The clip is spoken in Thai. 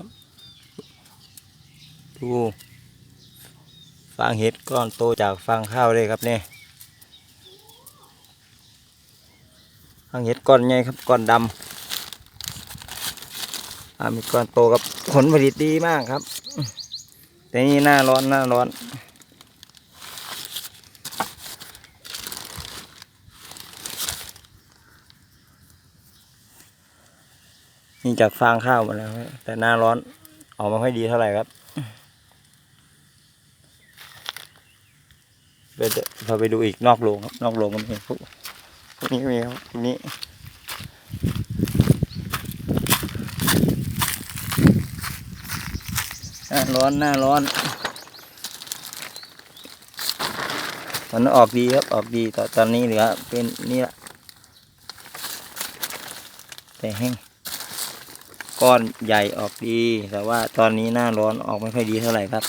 ครับ ดูฟางเห็ดก้อนโตจากฟางข้าวเลยครับเนี่ยฟางเห็ดก้อนใหญ่ครับก้อนดำมีก้อนโตกับผลผลิตดีมากครับ แต่นี่หน้าร้อนหน้าร้อน นี่จากฟางข้าวมาแล้ว แต่หน้าร้อนออกมาค่ดีเท่าไหร่ครับเดี๋ยวจะเราไปดูอีกนอกโรงครับ นอกโรงก็มีพวกพวกนี้ก็มีครับพวกนี้หน้าร้อนหน้าร้อนมันออกดีครับออกดีแต่ตอนนี้เหลือเป็นนี่ละแต่แห้ง ก้อนใหญ่ออกดี แต่ว่าตอนนี้หน้าร้อนออกไม่ค่อยดีเท่าไหร่ครับ